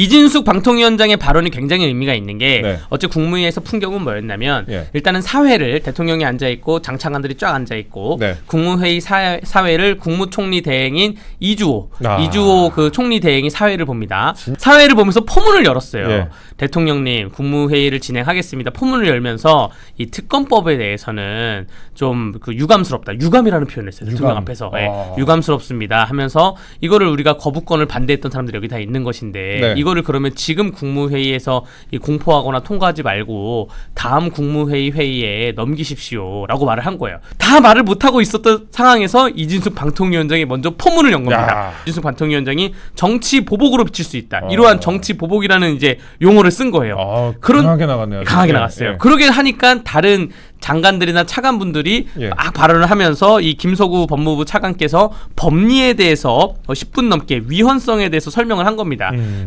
이진숙 방통위원장의 발언이 굉장히 의미가 있는 게 네. 어제 국무회의에서 풍경은 뭐였냐면 예. 일단은 사회를 대통령이 앉아 있고 장차관들이 쫙 앉아 있고 네. 국무회의 사, 사회를 국무총리 대행인 이주호 아. 이주호 그 총리 대행이 사회를 봅니다. 사회를 보면서 포문을 열었어요. 예. 대통령님 국무회의를 진행하겠습니다. 포문을 열면서 이 특검법에 대해서는 좀 그 유감스럽다. 유감이라는 표현을 했어요. 대통령 유감. 앞에서 예, 아. 유감스럽습니다 하면서 이거를 우리가 거부권을 반대했던 사람들이 여기 다 있는 것인데 네. 이거를 그러면 지금 국무회의에서 이 공포하거나 통과하지 말고 다음 국무회의 회의에 넘기십시오라고 말을 한 거예요. 다 말을 못 하고 있었던 상황에서 이진숙 방통위원장이 먼저 포문을 연 겁니다. 야. 이진숙 방통위원장이 정치 보복으로 비칠 수 있다. 어. 이러한 정치 보복이라는 이제 용어를 쓴 거예요. 아, 그런- 강하게 나갔네요. 강하게 예, 나갔어요. 예. 그러게 하니까 다른 장관들이나 차관분들이 예. 막 발언을 하면서 이 김서구 법무부 차관께서 법리에 대해서 10분 넘게 위헌성에 대해서 설명을 한 겁니다. 음.